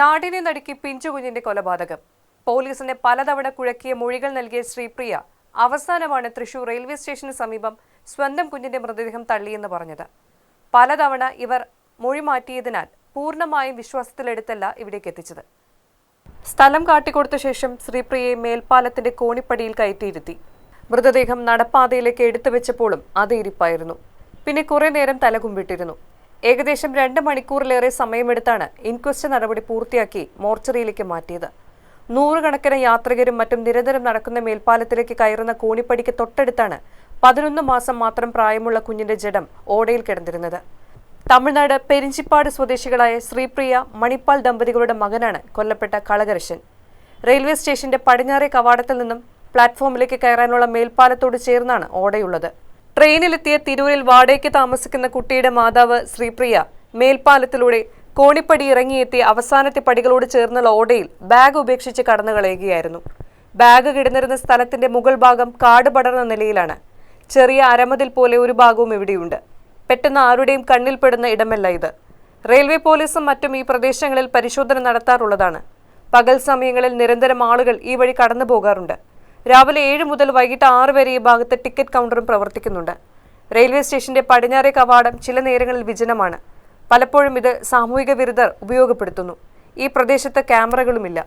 നാടിനെ നടുക്കി പിഞ്ചുകുഞ്ഞിന്റെ കൊലപാതകം. പോലീസിനെ പലതവണ കുഴക്കിയ മൊഴികൾ നൽകിയ ശ്രീപ്രിയ അവസാനമാണ് തൃശൂർ റെയിൽവേ സ്റ്റേഷന് സമീപം സ്വന്തം കുഞ്ഞിന്റെ മൃതദേഹം തള്ളിയെന്ന് പറഞ്ഞത്. പലതവണ ഇവർ മൊഴി മാറ്റിയതിനാൽ പൂർണമായും വിശ്വാസത്തിലെടുത്തല്ല ഇവിടേക്ക് എത്തിച്ചത്. സ്ഥലം കാട്ടിക്കൊടുത്ത ശേഷം ശ്രീപ്രിയയെ മേൽപ്പാലത്തിന്റെ കോണിപ്പടിയിൽ കയറ്റിയിരുത്തി. മൃതദേഹം നടപ്പാതയിലേക്ക് എടുത്തു വെച്ചപ്പോഴും അത് ഇരിപ്പായിരുന്നു. പിന്നെ കുറെ നേരം തലകുമ്പിട്ടിരുന്നു. ഏകദേശം രണ്ട് മണിക്കൂറിലേറെ സമയമെടുത്താണ് ഇൻക്വസ്റ്റ് നടപടി പൂർത്തിയാക്കി മോർച്ചറിയിലേക്ക് മാറ്റിയത്. നൂറുകണക്കിന് യാത്രികരും മറ്റും നിരന്തരം നടക്കുന്ന മേൽപ്പാലത്തിലേക്ക് കയറുന്ന കോണിപ്പടിക്ക് തൊട്ടടുത്താണ് പതിനൊന്ന് മാസം മാത്രം പ്രായമുള്ള കുഞ്ഞിന്റെ ജഡം ഓടയിൽ കിടന്നിരുന്നത്. തമിഴ്നാട് പെരിഞ്ചിപ്പാട് സ്വദേശികളായ ശ്രീപ്രിയ മണിപ്പാൽ ദമ്പതികളുടെ മകനാണ് കൊല്ലപ്പെട്ട കളകരശൻ. റെയിൽവേ സ്റ്റേഷന്റെ പടിഞ്ഞാറേ കവാടത്തിൽ നിന്നും പ്ലാറ്റ്ഫോമിലേക്ക് കയറാനുള്ള മേൽപ്പാലത്തോട് ചേർന്നാണ് ഓടയുള്ളത്. ട്രെയിനിലെത്തിയ തിരൂരിൽ വാടകയ്ക്ക് താമസിക്കുന്ന കുട്ടിയുടെ മാതാവ് ശ്രീപ്രിയ മേൽപ്പാലത്തിലൂടെ കോണിപ്പടി ഇറങ്ങിയെത്തി അവസാനത്തെ പടികളോട് ചേർന്ന ലോഡയിൽ ബാഗ് ഉപേക്ഷിച്ച് കടന്നുകളയുകയായിരുന്നു. ബാഗ് കിടന്നിരുന്ന സ്ഥലത്തിന്റെ മുകൾ ഭാഗം കാട് പടർന്ന നിലയിലാണ്. ചെറിയ അരമതിൽ പോലെ ഒരു ഭാഗവും ഇവിടെയുണ്ട്. പെട്ടെന്ന് ആരുടെയും കണ്ണിൽപ്പെടുന്ന ഇടമല്ല ഇത്. റെയിൽവേ പോലീസും മറ്റും ഈ പ്രദേശങ്ങളിൽ പരിശോധന നടത്താറുള്ളതാണ്. പകൽ സമയങ്ങളിൽ നിരന്തരം ആളുകൾ ഈ വഴി കടന്നു പോകാറുണ്ട് രാവിലെ ഏഴ് മുതൽ വൈകിട്ട് ആറ് വരെ ഈ ഭാഗത്ത് ടിക്കറ്റ് കൗണ്ടറും പ്രവർത്തിക്കുന്നുണ്ട്. റെയിൽവേ സ്റ്റേഷന്റെ പടിഞ്ഞാറേ കവാടം ചില നേരങ്ങളിൽ വിജനമാണ്. പലപ്പോഴും ഇത് സാമൂഹിക വിരുദ്ധർ ഉപയോഗപ്പെടുത്തുന്നു. ഈ പ്രദേശത്ത് ക്യാമറകളുമില്ല.